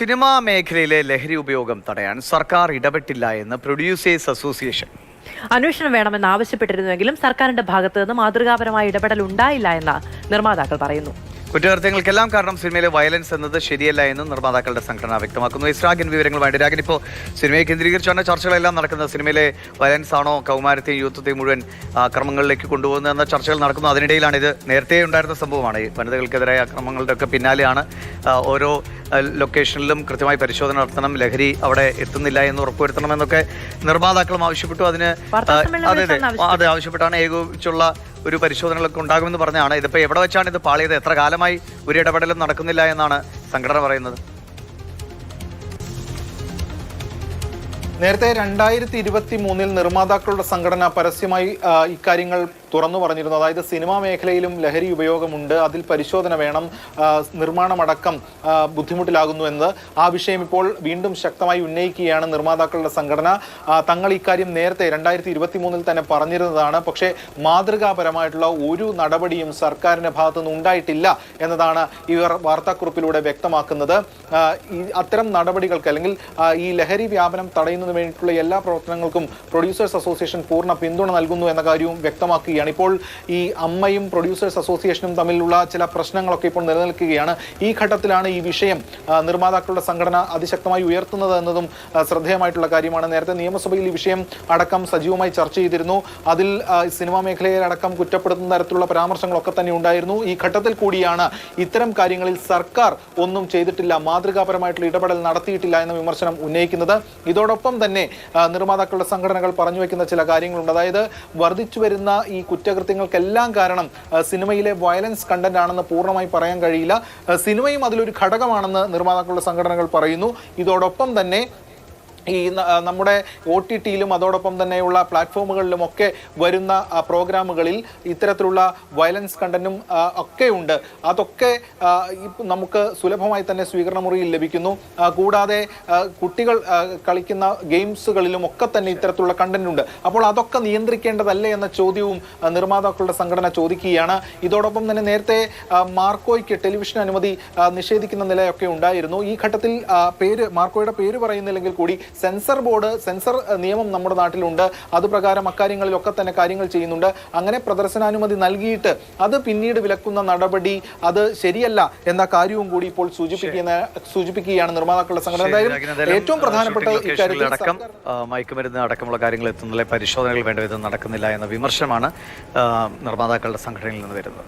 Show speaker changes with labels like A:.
A: Cinema മേഖലയിലെ ലഹരി ഉപയോഗം തടയാൻ സർക്കാർ ഇടപെട്ടില്ല എന്ന് പ്രൊഡ്യൂസേഴ്സ് അസോസിയേഷൻ.
B: അന്വേഷണം വേണമെന്ന് ആവശ്യപ്പെട്ടിരുന്നുവെങ്കിലും സർക്കാരിന്റെ ഭാഗത്ത് നിന്ന് മാതൃകാപരമായ ഇടപെടൽ ഉണ്ടായില്ല എന്ന് നിർമ്മാതാക്കൾ പറയുന്നു.
A: കുറ്റകൃത്യങ്ങൾക്കെല്ലാം കാരണം സിനിമയിലെ വയലൻസ് എന്നത് ശരിയല്ല എന്ന് നിർമ്മാതാക്കളുടെ സംഘടന വ്യക്തമാക്കുന്നു. ഇസ്രാഗിൻ വിവരങ്ങളുമായിട്ട് രാഗൻ ഇപ്പോൾ സിനിമയെ കേന്ദ്രീകരിച്ചാണ് ചർച്ചകളെല്ലാം നടക്കുന്നത് സിനിമയിലെ വയലൻസ് ആണോ കൗമാരത്തെയും യൂത്വത്തെയും മുഴുവൻ ആക്രമങ്ങളിലേക്ക് ക്രമങ്ങളിലേക്ക് കൊണ്ടുപോകുന്നത് എന്ന ചർച്ചകൾ നടക്കുന്നു. അതിനിടയിലാണ് ഇത് നേരത്തെ ഉണ്ടായിരുന്ന സംഭവമാണ്. ഈ വനിതകൾക്കെതിരായ അക്രമങ്ങളുടെ ഒക്കെ പിന്നാലെയാണ് ഓരോ ലൊക്കേഷനിലും കൃത്യമായി പരിശോധന നടത്തണം. ലഹരി അവിടെ എത്തുന്നില്ല എന്ന് ഉറപ്പുവരുത്തണം എന്നൊക്കെ നിർമ്മാതാക്കളും ആവശ്യപ്പെട്ടു. അതിന് അതെ അതെ. അത് ആവശ്യപ്പെട്ടാണ്. ഏകോപിച്ചുള്ള ഒരു പരിശോധനകളൊക്കെ ഉണ്ടാകുമെന്ന് പറഞ്ഞാണ്. ഇതിപ്പോ എവിടെ വെച്ചാണ് ഇത് പാളിയത്? എത്ര കാലമായി ഒരു ഇടപെടലും നടക്കുന്നില്ല എന്നാണ് സംഘടന പറയുന്നത്.
C: നേരത്തെ രണ്ടായിരത്തി ഇരുപത്തി മൂന്നിൽ നിർമ്മാതാക്കളുടെ സംഘടന പരസ്യമായി ഇക്കാര്യങ്ങൾ തുറന്നു പറഞ്ഞിരുന്നു. അതായത് സിനിമാ മേഖലയിലും ലഹരി ഉപയോഗമുണ്ട്. അതിൽ പരിശോധന വേണം. നിർമ്മാണമടക്കം ബുദ്ധിമുട്ടിലാകുന്നു എന്ന് ആ വിഷയം ഇപ്പോൾ വീണ്ടും ശക്തമായി ഉന്നയിക്കുകയാണ് നിർമ്മാതാക്കളുടെ സംഘടന. തങ്ങൾ ഇക്കാര്യം നേരത്തെ രണ്ടായിരത്തി ഇരുപത്തി മൂന്നിൽ തന്നെ പറഞ്ഞിരുന്നതാണ്. പക്ഷേ മാതൃകാപരമായിട്ടുള്ള ഒരു നടപടിയും സർക്കാരിന്റെ ഭാഗത്തുനിന്ന് ഉണ്ടായിട്ടില്ല എന്നതാണ് ഇവർ വാർത്താക്കുറിപ്പിലൂടെ വ്യക്തമാക്കുന്നത്. അത്തരം നടപടികൾക്ക് അല്ലെങ്കിൽ ഈ ലഹരി വ്യാപനം തടയുന്നതിന് വേണ്ടിയിട്ടുള്ള എല്ലാ പ്രവർത്തനങ്ങൾക്കും പ്രൊഡ്യൂസേഴ്സ് അസോസിയേഷൻ പൂർണ പിന്തുണ നൽകുന്നു എന്ന കാര്യവും വ്യക്തമാക്കുകയാണ്. ഇപ്പോൾ ഈ അമ്മയും പ്രൊഡ്യൂസേഴ്സ് അസോസിയേഷനും തമ്മിലുള്ള ചില പ്രശ്നങ്ങളൊക്കെ ഇപ്പോൾ നിലനിൽക്കുകയാണ്. ഈ ഘട്ടത്തിലാണ് ഈ വിഷയം നിർമ്മാതാക്കളുടെ സംഘടന അതിശക്തമായി ഉയർത്തുന്നത് എന്നതും ശ്രദ്ധേയമായിട്ടുള്ള കാര്യമാണ്. നേരത്തെ നിയമസഭയിൽ ഈ വിഷയം അടക്കം സജീവമായി ചർച്ച ചെയ്തിരുന്നു. അതിൽ സിനിമാ മേഖലയെ അടക്കം കുറ്റപ്പെടുത്തുന്ന തരത്തിലുള്ള പരാമർശങ്ങളൊക്കെ തന്നെ ഉണ്ടായിരുന്നു. ഈ ഘട്ടത്തിൽ കൂടിയാണ് ഇത്തരം കാര്യങ്ങളിൽ സർക്കാർ ഒന്നും ചെയ്തിട്ടില്ല മാതൃകാപരമായിട്ടുള്ള ഇടപെടൽ നടത്തിയിട്ടില്ല എന്ന വിമർശനം ഉന്നയിക്കുന്നത്. ഇതോടൊപ്പം തന്നെ നിർമ്മാതാക്കളുടെ സംഘടനകൾ പറഞ്ഞു വയ്ക്കുന്ന ചില കാര്യങ്ങളുണ്ട്. അതായത് വർദ്ധിച്ചു വരുന്ന ഈ കുറ്റകൃത്യങ്ങൾക്കെല്ലാം കാരണം സിനിമയിലെ വയലൻസ് കണ്ടന്റ് ആണെന്ന് പൂർണമായി പറയാൻ കഴിയില്ല. സിനിമയും അതിലൊരു ഘടകമാണെന്ന് നിർമ്മാതാക്കളുടെ സംഘടനകൾ പറയുന്നു. ഇതോടൊപ്പം തന്നെ ഈ നമ്മുടെ ഒ ടി ടിയിലും അതോടൊപ്പം തന്നെയുള്ള പ്ലാറ്റ്ഫോമുകളിലും ഒക്കെ വരുന്ന പ്രോഗ്രാമുകളിൽ ഇത്തരത്തിലുള്ള വയലൻസ് കണ്ടന്റും ഒക്കെ ഉണ്ട്. അതൊക്കെ നമുക്ക് സുലഭമായി തന്നെ സ്വീകരണ മുറിയിൽ ലഭിക്കുന്നു കൂടാതെ കുട്ടികൾ കളിക്കുന്ന ഗെയിംസുകളിലും ഒക്കെ തന്നെ ഇത്തരത്തിലുള്ള കണ്ടന്റ് ഉണ്ട് അപ്പോൾ അതൊക്കെ നിയന്ത്രിക്കേണ്ടതല്ലേ എന്ന ചോദ്യവും നിർമ്മാതാക്കളുടെ സംഘടന ചോദിക്കുകയാണ്. ഇതോടൊപ്പം തന്നെ നേരത്തെ മാർക്കോയ്ക്ക് ടെലിവിഷൻ അനുമതി നിഷേധിക്കുന്ന നിലയൊക്കെ ഉണ്ടായിരുന്നു. ഈ ഘട്ടത്തിൽ പേര് മാർക്കോയുടെ പേര് പറയുന്നില്ലെങ്കിൽ കൂടി സെൻസർ ബോർഡ് സെൻസർ നിയമം നമ്മുടെ നാട്ടിലുണ്ട്. അത് പ്രകാരം അക്കാര്യങ്ങളിലൊക്കെ തന്നെ കാര്യങ്ങൾ ചെയ്യുന്നുണ്ട്. അങ്ങനെ പ്രദർശനാനുമതി നൽകിയിട്ട് അത് പിന്നീട് വിലക്കുന്ന നടപടി അത് ശരിയല്ല എന്ന കാര്യവും കൂടി ഇപ്പോൾ സൂചിപ്പിക്കുന്ന സൂചിപ്പിക്കുകയാണ് നിർമ്മാതാക്കളുടെ സംഘടന. എന്തായാലും ഏറ്റവും പ്രധാനപ്പെട്ട ഇക്കാര്യത്തിൽ
A: അടക്കം മയക്കുമരുന്ന് അടക്കമുള്ള കാര്യങ്ങൾ എത്തുന്നില്ല പരിശോധനകൾ വേണ്ട വിധം നടക്കുന്നില്ല എന്ന വിമർശനമാണ് നിർമ്മാതാക്കളുടെ സംഘടനയിൽ നിന്ന് വരുന്നത്.